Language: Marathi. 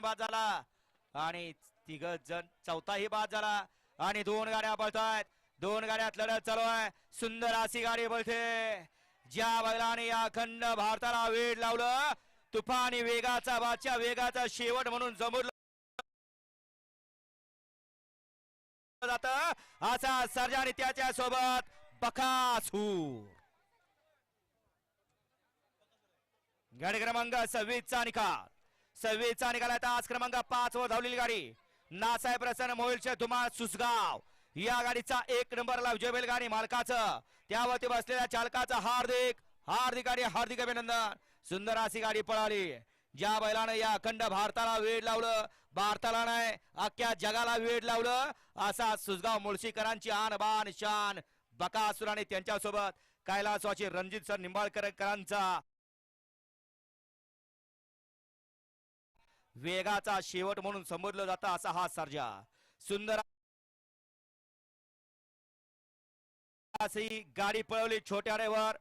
बाद झाला. आणि तिघ जण चौथाही बाद झाला. आणि दोन गाड्या पळतायत. दोन गाड्यात लढत चालू आहे. सुंदर अशी गाडी बळते ज्या बैलाने या अखंड भारताला वेळ लावलं तुफानी वेगाचा बादशा वेगाचा शेवट म्हणून जमूर जात. असा सर्जा आणि त्याच्या सोबत बकासूर. गाडी क्रमांक सव्वीसचा निकाल. सव्वीसचा निघाला निकाल आज क्रमांक पाच वर धावलेली गाडी. नासाहेब प्रसन्न मोहिलचे धुमाळ सुसगाव. या गाडीचा एक नंबरला विजय बैलगाडी मालकाचं. त्यावरती बसलेल्या चालकाचं हार्दिक हार्दिक गाडी हार्दिक अभिनंदन. सुंदर अशी गाडी पळाली. ज्या बैलानं या अखंड भारताला वेळ लावलं भारताला नाही अख्ख्या जगाला वेळ लावलं असा सुसगाव मुळशीकरांची आन बान शान बकासूर आणि त्यांच्यासोबत कैलासवाची रणजित सर निंबाळकरांचा वेगाचा शेवट म्हणून संबोधलं जातं असा हा सर्जा. सुंदर गाडी पळवली छोट्या रेवर